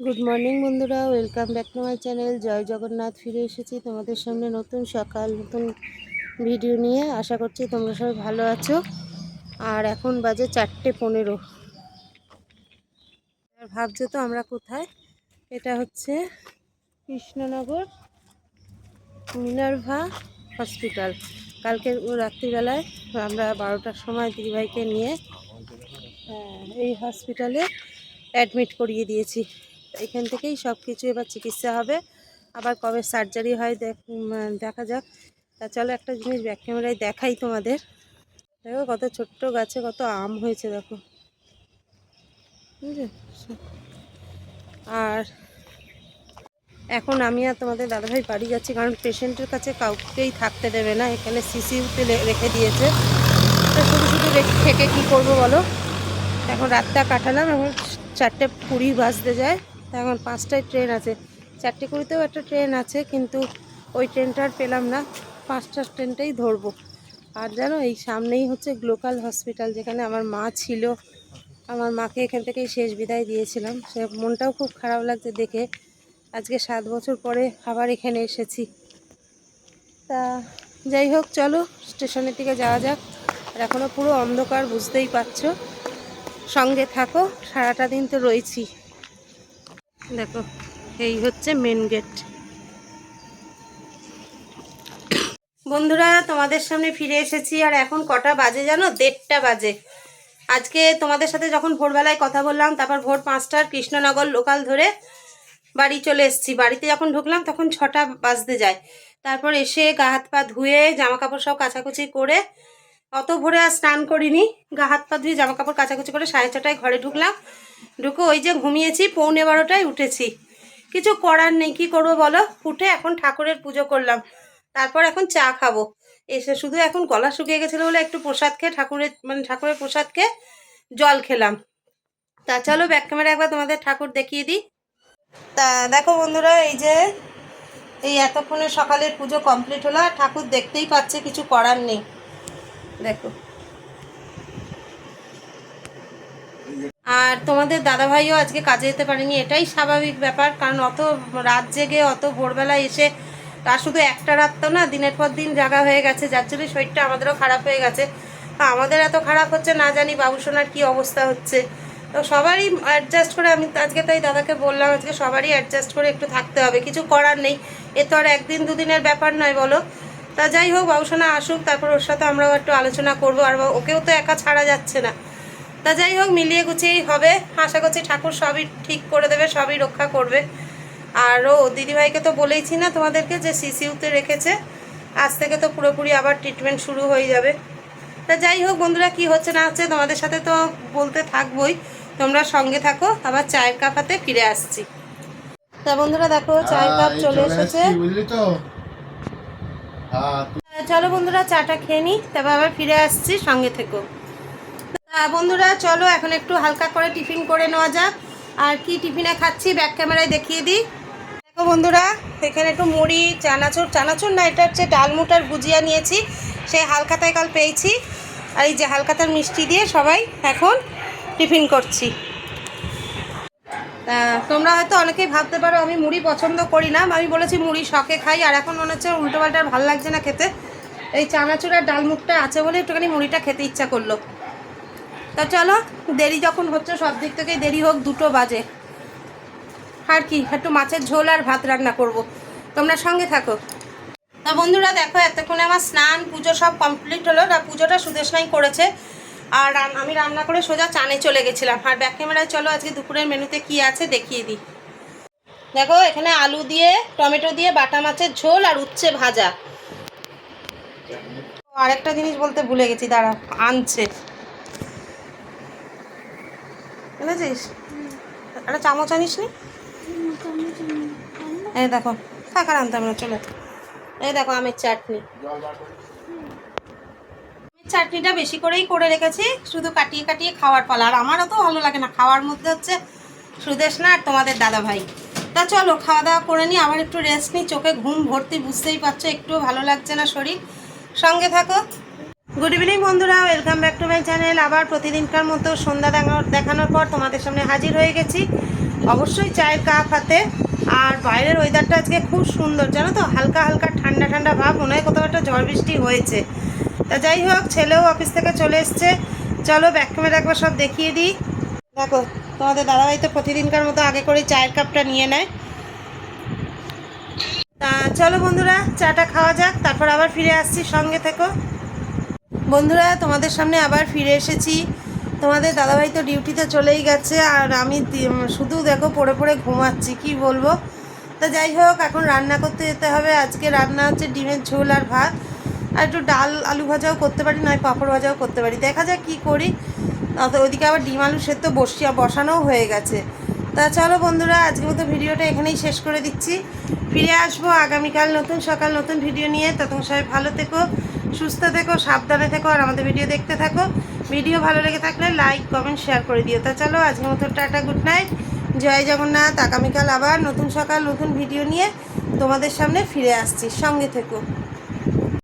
Good morning বন্ধুরা। Welcome back to my channel জয় জগন্নাথ, ফিরে এসেছি তোমাদের সামনে নতুন সকাল, নতুন ভিডিও নিয়ে। আশা করছি তোমরা সবাই ভালো আছো। আর এখন বাজে চারটে পনেরো। আর ভাবছ তো আমরা কোথায়? এটা হচ্ছে কৃষ্ণনগর মিনার্ভা হসপিটাল। কালকে রাত্রিবেলায় আমরা বারোটার সময় দিদিভাইকে নিয়ে এই হসপিটালে অ্যাডমিট করিয়ে দিয়েছি। এখান থেকেই সব কিছু এবার চিকিৎসা হবে। আবার কবে সার্জারি হয় দেখ যাক। তা চলো একটা জিনিস ব্যাক ক্যামেরায় দেখাই তোমাদের। দেখো কত ছোট্ট গাছে কত আম হয়েছে, দেখো। আর এখন আমি আর তোমাদের দাদাভাই বাড়ি যাচ্ছি, কারণ পেশেন্টের কাছে কাউকেই থাকতে দেবে না। এখানে সিসিউতে রেখে দিয়েছে। শুধু শুধু রেখে, থেকে কী করব বলো? এখন রাতটা কাটালাম, এখন চারটে কুড়ি বাজতে যায়। এখন পাঁচটায় ট্রেন আছে। চারটে কুড়িতেও একটা ট্রেন আছে, কিন্তু ওই ট্রেনটা আর পেলাম না। পাঁচটার ট্রেনটাই ধরবো। আর জানো, এই সামনেই হচ্ছে গ্লোকাল হসপিটাল যেখানে আমার মা ছিল। আমার মাকে এখান থেকেই শেষ বিদায় দিয়েছিলাম। সে মনটাও খুব খারাপ লাগছে দেখে। আজকে সাত বছর পরে আবার এখানে এসেছি। তা যাই হোক, চলো স্টেশনের দিকে যাওয়া যাক। আর এখনও পুরো অন্ধকার, বুঝতেই পারছ। সঙ্গে থাকো, সারাটা দিন তো রয়েছি। দেখো, এই হচ্ছে মেন গেট বন্ধুরা, তোমাদের সামনে ফিরে এসেছি, আর এখন কটা বাজে জানো? দেড়টা বাজে। আজকে তোমাদের সাথে যখন ভোরবেলায় কথা বললাম, তারপর ভোর পাঁচটার কৃষ্ণনগর লোকাল ধরে বাড়ি চলে এসেছি। বাড়িতে যখন ঢুকলাম, তখন ছটা বাজতে যায়। তারপর এসে গা হাত পা ধুয়ে জামা কাপড় সব কাচাকুচি করে অত ভোরে আর স্নান করিনি। গা হাত পা ধুয়ে জামা কাপড় কাচাকুচি করে সাড়ে ছটায় ঘরে ঢুকলাম। ঢুকে ওই যে ঘুমিয়েছি, পৌনে বারোটায় উঠেছি। কিছু করার নেই, কি করব বলো? উঠে এখন ঠাকুরের পুজো করলাম। তারপর এখন চা খাব। এসে শুধু এখন গলা শুকিয়ে গেছিল বলে একটু প্রসাদ খেয়ে ঠাকুরের মানে ঠাকুরের প্রসাদ খেয়ে জল খেলাম। তা চলো ব্যাক ক্যামেরা একবার তোমাদের ঠাকুর দেখিয়ে দিই। তা দেখো বন্ধুরা, এই যে, এই এতক্ষণে সকালের পুজো কমপ্লিট হলো আর ঠাকুর দেখতেই পাচ্ছে, কিছু করার নেই। দেখো। আর তোমাদের দাদাভাইও আজকে কাজে যেতে পারেনি, এটাই স্বাভাবিক ব্যাপার, কারণ অত রাত জেগে, অত ভোরবেলা এসে তার শুধু একটা রাত তো না, দিনের পর দিন জাগা হয়ে গেছে, যার জন্য শরীরটা আমাদেরও খারাপ হয়ে গেছে। আমাদের এত খারাপ হচ্ছে, না জানি বাবুসোনার কী অবস্থা হচ্ছে। তো সবারই অ্যাডজাস্ট করে, আমি আজকে তাই দাদাকে বললাম, আজকে সবারই অ্যাডজাস্ট করে একটু থাকতে হবে, কিছু করার নেই। এ তো আর একদিন দুদিনের ব্যাপার নয়, বলো। তা যাই হোক বাবুসোনা আসুক তারপর ওর সাথে আমরাও একটু আলোচনা করব আর ওকেও তো একা ছাড়া যাচ্ছে না। তা যাই হোক মিলিয়ে গুছিয়েই হবে। আশা করছি ঠাকুর সবই ঠিক করে দেবে সবই রক্ষা করবে। আর ও দিদিভাইকে তো বলেইছি না তোমাদেরকে যে সিসিউতে রেখেছে। আজ থেকে তো পুরোপুরি আবার ট্রিটমেন্ট শুরু হয়ে যাবে। তা যাই হোক বন্ধুরা কি হচ্ছে না হচ্ছে তোমাদের সাথে তো বলতে থাকবোই। তোমরা সঙ্গে থাকো আবার চায়ের কাপ হাতে ফিরে আসছি। তা বন্ধুরা দেখো চায়ের কাপ চলে এসেছে। বুঝলি তো? তুই- চলো বন্ধুরা, চাটা খেয়ে নিই তারপর আবার ফিরে আসছি, সঙ্গে থেকো। বন্ধুরা, চলো, এখন একটু হালকা করে টিফিন করে নেওয়া যাক। আর কি টিফিনে খাচ্ছি, ব্যাক ক্যামেরায় দেখিয়ে দিই। দেখো বন্ধুরা, এখানে একটু মুড়ি, চানাচুর চানাচুর না এটা হচ্ছে ডালমুটার গুজিয়া নিয়েছি, সেই হালকাতায় কাল পেয়েছি। আর এই যে হালকাতার মিষ্টি দিয়ে সবাই এখন টিফিন করছি। তোমরা হয়তো অনেকেই ভাবতে পারো, আমি মুড়ি পছন্দ করি না। আমি বলেছি মুড়ি শখে খাই, আর এখন মনে হচ্ছে উল্টো পাল্টা আর ভালো লাগছে না খেতে। এই চানাচুর আর ডালমুখটা আছে বলে একটুখানি মুড়িটা খেতে ইচ্ছা করল। তা চলো, দেরি যখন হচ্ছে, সব দিক থেকেই দেরি হোক, দুটো বাজে। আর কি, একটু মাছের ঝোল আর ভাত রান্না করব। তোমরা সঙ্গে থাকো। তা বন্ধুরা, দেখো, এতক্ষণে আমার স্নান, পুজো সব কমপ্লিট হলো। না পুজোটা সুদেশনাই করেছে। আর আমি রান্না করে সোজা চানে চলে গেছিলাম। আর ব্যাক ক্যামেরায় চলো, আজকে দুপুরের মেনুতে কি আছে দেখিয়ে দিই। দেখো, এখানে আলু দিয়ে, টমেটো দিয়ে, বাটা মাছের ঝোল আর উচ্ছে ভাজা। আরেকটা জিনিস বলতে ভুলে গেছি, দাঁড়া, আনছে। বুঝেছিস? একটা চামচ আনিস নি? এই দেখো, থাক আর আনতাম না, চলে। এই দেখো, আমের চাটনি। চাটনিটা বেশি করেই করে রেখেছি, শুধু কাটিয়ে কাটিয়ে খাওয়ার পালা আর আমারও তো ভালো লাগে না, খাওয়ার মধ্যে হচ্ছে সুদেশ না আর তোমাদের দাদা ভাই তা চলো, খাওয়া দাওয়া করে নিই, আবার একটু রেস্ট নিই, চোখে ঘুম ভর্তি, বুঝতেই পারছ, একটুও ভালো লাগছে না শরীর। সঙ্গে থাকো। গুড ইভিনিং বন্ধুরা welcome back to my channel আবার প্রতিদিনকার মতো সন্ধ্যা দেখা- দেখানোর পর তোমাদের সামনে হাজির হয়ে গেছি। অবশ্যই চায়ের কাপ হাতে। আর বাইরের ওয়েদারটা আজকে খুব সুন্দর, জানো তো? হালকা হালকা ঠান্ডা ঠান্ডা ভাব, মনে হয় কোথাও একটা ঝড় বৃষ্টি হয়েছে। তা যাই হোক, ছেলেও অফিস থেকে চলে এসছে। চলো ব্যাক ক্যামেরা একবার সব দেখিয়ে দিই। দেখো, তোমাদের দাদাভাই তো প্রতিদিনকার মতো আগে করে চায়ের কাপটা নিয়ে নেয়। তা চলো বন্ধুরা, চাটা খাওয়া যাক, তারপর আবার ফিরে আসছি সঙ্গে থেকো। বন্ধুরা, তোমাদের সামনে আবার ফিরে এসেছি। তোমাদের দাদাভাই তো ডিউটিতে চলেই গেছে, আর আমি শুধু দেখো পড়ে পড়ে ঘুমাচ্ছি, কি বলব? তা যাই হোক, এখন রান্না করতে যেতে হবে। আজকে রান্না হচ্ছে ডিমের ঝোল আর ভাত। আর একটু ডাল আলু ভাজাও করতে পারি, নয় পাঁপড় ভাজাও করতে পারি। দেখা যাক কী করি। ওইদিকে আবার ডিম আলু সেদ্ধ বসিয়া বসানোও হয়ে গেছে। তা চলো বন্ধুরা, আজকের মতো ভিডিওটা এখানেই শেষ করে দিচ্ছি। ফিরে আসব আগামীকাল নতুন সকাল নতুন ভিডিও নিয়ে। তখন সবাই ভালো থেকো, সুস্থ থেকো, সাবধানে থেকো, আর আমাদের ভিডিও দেখতে থাকো। ভিডিও ভালো লেগে থাকলে লাইক, কমেন্ট, শেয়ার করে দিও। তা চলো, আজকের মতো টাটা, গুড নাইট। জয় জগন্নাথ। আগামীকাল আবার নতুন সকাল, নতুন ভিডিও নিয়ে তোমাদের সামনে ফিরে আসছি। সঙ্গে থেকো।